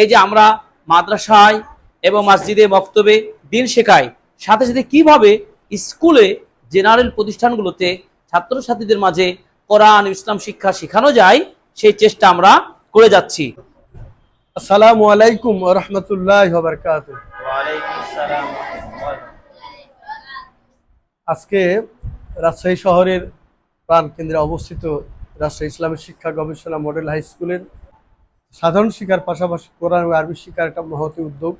এই যে আমরা মাদ্রাসায় এবং মসজিদে বক্তব্যে দিন শেখাই সাথে সাথে কীভাবে স্কুলে জেনারেল প্রতিষ্ঠানগুলোতে ছাত্রছাত্রীদের মাঝে কোরআন ইসলাম শিক্ষা শেখানো যায় সেই চেষ্টা আমরা করে যাচ্ছি। আসসালামু আলাইকুম রহমতুল্লাহ বরকাত আজকে রাজশাহী শহরের প্রাণ কেন্দ্রে অবস্থিত রাজশাহী ইসলামী শিক্ষা গবেষণা মডেল হাই স্কুলের সাধারণ শিক্ষার পাশাপাশি কোরআন ও আরবি শিকার একটা মহতি উদ্যোগ।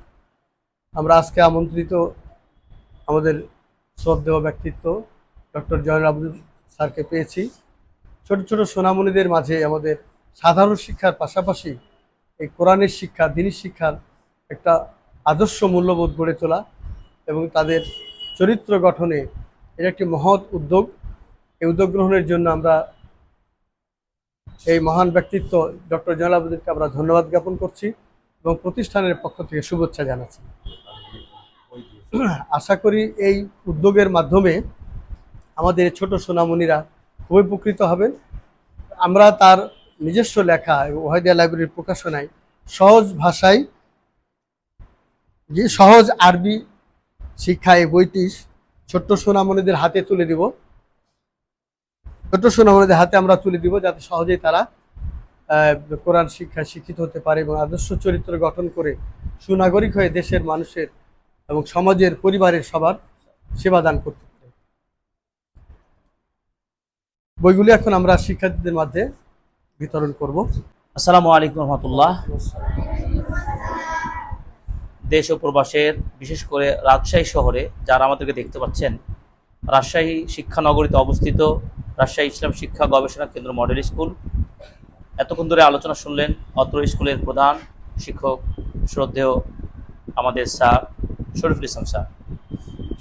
আমরা আজকে আমন্ত্রিত আমাদের শ্রদ্ধেয় ব্যক্তিত্ব ডক্টর জয়ন আব্দুল স্যারকে পেয়েছি। ছোট ছোট সোনামণিদের মাঝে আমাদের সাধারণ শিক্ষার পাশাপাশি এই কোরআনের শিক্ষা, দিনী শিক্ষার একটা আদর্শ মূল্যবোধ গড়ে তোলা এবং তাদের চরিত্র গঠনে এর একটি মহৎ উদ্যোগ। এই উদ্যোগ গ্রহণের জন্য আমরা এই মহান ব্যক্তিত্ব ডক্টর জয়লাবুদ্দিনকে আমরা ধন্যবাদ জ্ঞাপন করছি এবং প্রতিষ্ঠানের পক্ষ থেকে শুভেচ্ছা জানাচ্ছি। আশা করি এই উদ্যোগের মাধ্যমে আমাদের ছোট সোনামণিরা খুবই উপকৃত হবেন। আমরা তার নিজস্ব লেখা এবং ওয়াহিদিয়া লাইব্রেরির প্রকাশনায় সহজ ভাষায় যে সহজ আরবি শিক্ষা এই বইটি ছোট্ট সোনামণিদের হাতে তুলে দিব। ছোট্ট সোনামণিদের হাতে আমরা তুলে দিব যাতে সহজেই তারা কোরআন শিক্ষা শিক্ষিত হতে পারে এবং আদর্শ চরিত্র গঠন করে সুনাগরিক হয়ে দেশের মানুষের এবং সমাজের পরিবারের সবার সেবা দান করতে পারে। বইগুলি এখন আমরা শিক্ষার্থীদের মাঝে বিতরণ করব। আসসালামু আলাইকুম রহমতুল্লাহ। দেশ ও প্রবাসের, বিশেষ করে রাজশাহী শহরে যারা আমাদেরকে দেখতে পাচ্ছেন, রাজশাহী শিক্ষানগরীতে অবস্থিত রাজশাহী ইসলাম শিক্ষা গবেষণা কেন্দ্র মডেল স্কুল। এতক্ষণ ধরে আলোচনা শুনলেন অত্র স্কুলের প্রধান শিক্ষক শ্রদ্ধেয় আমাদের স্যার শরীফুল ইসলাম স্যার।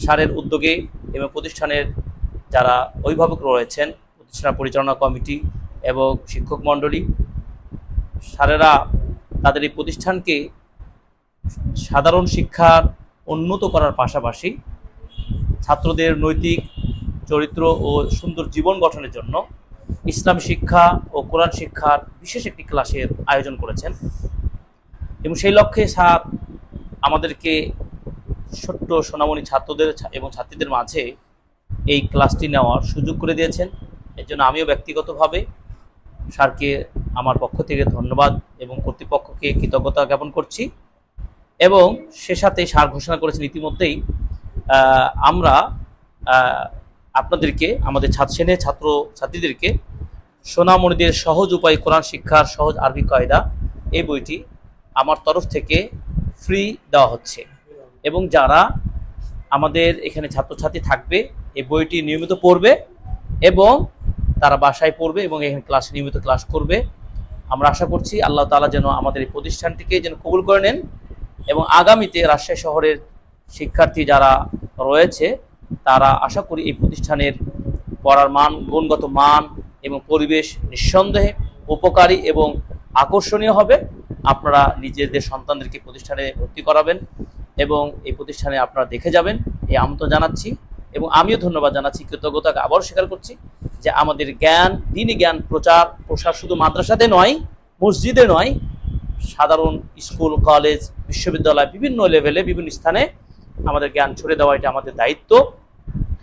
স্যারের উদ্যোগে এবং প্রতিষ্ঠানের যারা অভিভাবক রয়েছেন, প্রতিষ্ঠান পরিচালনা কমিটি এবং শিক্ষক মণ্ডলী, স্যারেরা তাদের এই প্রতিষ্ঠানকে সাধারণ শিক্ষার উন্নত করার পাশাপাশি ছাত্রদের নৈতিক চরিত্র ও সুন্দর জীবন গঠনের জন্য ইসলাম শিক্ষা ও কোরআন শিক্ষার বিশেষ একটি ক্লাসের আয়োজন করেছেন। এবং সেই লক্ষ্যে স্যার আমাদেরকে ছোট্ট সোনামণি ছাত্রদের এবং ছাত্রীদের মাঝে এই ক্লাসটি নেওয়ার সুযোগ করে দিয়েছেন। এর জন্য আমিও ব্যক্তিগতভাবে স্যারকে আমার পক্ষ থেকে ধন্যবাদ এবং কর্তৃপক্ষকে কৃতজ্ঞতা জ্ঞাপন করছি। এবং সে সাথে স্যার ঘোষণা করেছেন ইতিমধ্যেই আমরা আপনাদেরকে, আমাদের ছাত্র শ্রেণির ছাত্র ছাত্রীদেরকে সোনামণিদের সহজ উপায় কোরআন শিক্ষার সহজ আরবি কায়দা এই বইটি আমার তরফ থেকে ফ্রি দেওয়া হচ্ছে। এবং যারা আমাদের এখানে ছাত্রছাত্রী থাকবে, এই বইটি নিয়মিত পড়বে এবং তারা বাসায় পড়বে এবং এখানে ক্লাস নিয়মিত ক্লাস করবে। আমরা আশা করছি আল্লাহ তাআলা যেন আমাদের এই প্রতিষ্ঠানটিকে যেন কবুল করে নেন এবং আগামীতে রাজশাহী শহরের শিক্ষার্থী যারা রয়েছে তারা আশা করি এই প্রতিষ্ঠানের পড়ার মান, গুণগত মান এবং পরিবেশ নিঃসন্দেহে উপকারী এবং আকর্ষণীয় হবে। আপনারা নিজেদের সন্তানদেরকে প্রতিষ্ঠানে ভর্তি করাবেন এবং এই প্রতিষ্ঠানে আপনারা দেখে যাবেন। এই আমন্ত্রণ জানাচ্ছি এবং আমিও ধন্যবাদ জানাচ্ছি, কৃতজ্ঞতাকে আবারও স্বীকার করছি যে আমাদের জ্ঞান দিনই জ্ঞান, প্রচার, প্রসার শুধু মাদ্রাসাতে নয়, মসজিদে নয়, সাধারণ স্কুল, কলেজ, বিশ্ববিদ্যালয় বিভিন্ন লেভেলে, বিভিন্ন স্থানে আমাদের জ্ঞান ছড়িয়ে দেওয়া এটা আমাদের দায়িত্ব।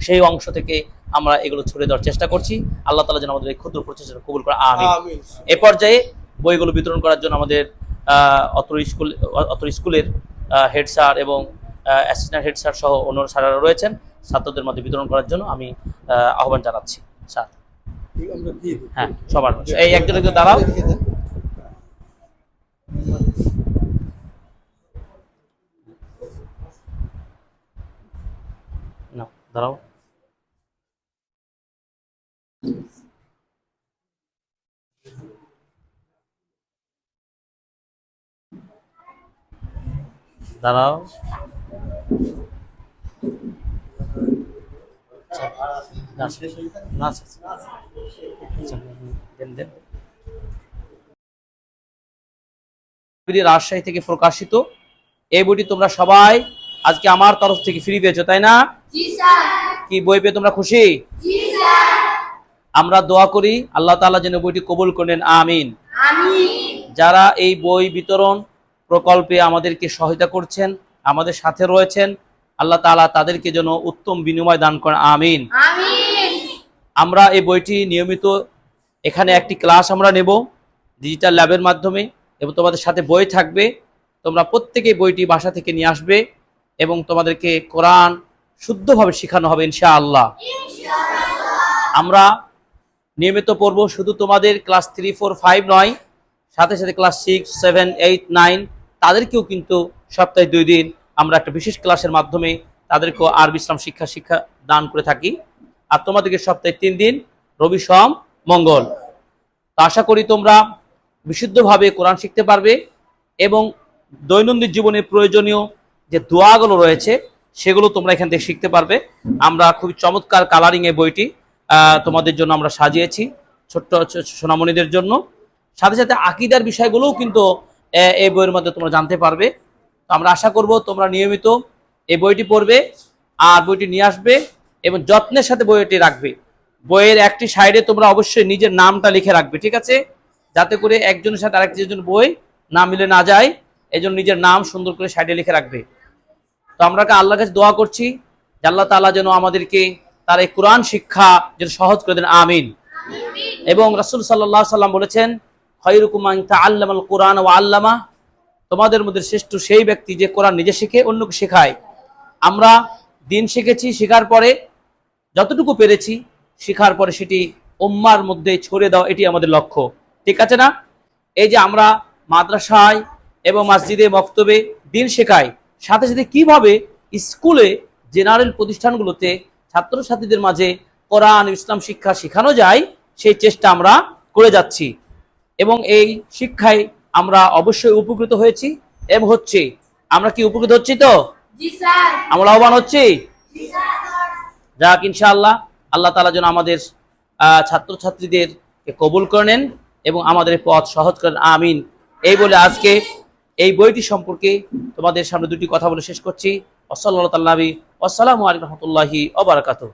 সেই অংশ থেকে আমরা এগুলো ছড়িয়ে দেওয়ার চেষ্টা করছি। আল্লাহ তালা যেন আমাদের এই ক্ষুদ্র প্রচেষ্টা কবুল করে আমি এ পর্যায়ে বইগুলো বিতরণ করার জন্য আমাদের অত্র স্কুল অত্র স্কুলের হেড স্যার এবং অ্যাসিস্ট্যান্ট হেড স্যার সহ অন্য স্যাররা রয়েছেন। ছাত্রদের মধ্যে বিতরণ করার জন্য আমি আহ, আহ্বান জানাচ্ছি। স্যার। হ্যাঁ সবার এই একজন একজন দাঁড়াও না দাঁড়াও। দাঁড়াও। রাজশাহী থেকে প্রকাশিত। এই বইটি তোমরা সবাই আজকে আমার তরফ থেকে ফ্রি পেয়েছ তাই না? কি বই পেয়ে তোমরা খুশি? আমরা দোয়া করি আল্লাহ তাআলা যেন বইটি কবুল করেন আমিন। যারা এই বই বিতরণ প্রকল্পে আমাদেরকে সহায়তা করছেন আমাদের সাথে রয়েছেন আল্লাহ তাআলা তাদেরকে যেন উত্তম বিনিময় দান করেন আমিন। আমিন। আমরা এই বইটি নিয়মিত এখানে একটি ক্লাস আমরা নেব ডিজিটাল ল্যাবের মাধ্যমে এবং তোমাদের সাথে বই থাকবে তোমরা প্রত্যেকে বইটি বাসা থেকে নিয়ে আসবে। এবং তোমাদেরকে কোরআন শুদ্ধভাবে শেখানো হবে ইনশাআল্লাহ। আমরা নিয়মিত পড়ব শুধু তোমাদের ক্লাস থ্রি, ফোর, ফাইভ নয়, সাথে সাথে class six, seven, eight, nine, তাদেরকেও কিন্তু সপ্তাহে দুই দিন আমরা একটা বিশেষ ক্লাসের মাধ্যমে তাদেরকেও আরবি, ইসলাম শিক্ষা শিক্ষা দান করে থাকি। আর তোমাদেরকে সপ্তাহে তিন দিন রবি সোম, মঙ্গল। তো আশা করি তোমরা বিশুদ্ধভাবে কোরআন শিখতে পারবে এবং দৈনন্দিন জীবনে প্রয়োজনীয় যে দোয়াগুলো রয়েছে, সেগুলো তোমরা এখান থেকে শিখতে পারবে। আমরা খুবই চমৎকার কালারিং এই বইটি তোমাদের জন্য আমরা সাজিয়েছি, ছোট্ট সোনামণিদের জন্য। সাথে সাথে আকিদার বিষয়গুলোও কিন্তু এই বইয়ের মধ্যে তোমরা জানতে পারবে। তো আমরা আশা করব তোমরা নিয়মিত এই বইটি পড়বে, আর বইটি নিয়ে আসবে, এবং যত্নের সাথে বইটি রাখবে। বইয়ের একটি সাইডে তোমরা অবশ্যই নিজের নামটা লিখে রাখবে, ঠিক আছে? যাতে করে একজনের সাথে আরেকজন বই না মিলে না যায় এই নিজের নাম সুন্দর করে সাইডে লিখে রাখবে। তো আমরা আল্লাহর কাছে দোয়া করছি যে আল্লাহ তাআলা যেন আমাদেরকে তার এই কোরআন শিক্ষা যেন সহজ করে দেন, আমিন। এবং রাসূল আলাইহি সাল্লাম বলেছেন মান তাআল্লামাল কোরআন ওয়া আল্লামা। তোমাদের মধ্যে শ্রেষ্ঠ সেই ব্যক্তি যে কোরআন নিজে শিখে অন্যকে শেখায়। আমরা দিন শিখেছি, শেখার পরে যতটুকু পেরেছি, শেখার পরে সেটি উম্মার মধ্যে ছড়িয়ে দেওয়া, এটি আমাদের লক্ষ্য। ঠিক আছে না? এই যে আমরা মাদ্রাসায় এবং মসজিদে মক্তবে দিন শেখাই সাথে সাথে কীভাবে স্কুলে জেনারেল প্রতিষ্ঠানগুলোতে ছাত্রছাত্রীদের মাঝে কোরআন ইসলাম শিক্ষা শেখানো যায় সেই চেষ্টা আমরা করে যাচ্ছি। এবং এই শিক্ষায় আমরা অবশ্যই উপকৃত হয়েছি। এবং হচ্ছে আমরা কি উপকৃত হচ্ছি তো? আমরা আহ্বান হচ্ছি? যাক ইনশাআল্লাহ আল্লাহ তালা যেন আমাদের ছাত্রছাত্রীদের কবুল করে নেন এবং আমাদের পথ সহজ করেন। আমিন। এই বলে আজকে এই বইটি সম্পর্কে তোমাদের সামনে দুটি কথা বলে শেষ করছি। ওসল্লা তাল্লাবি আসসালামু আলাইকুম রহমতুল্লাহি ওবরাকাতুহ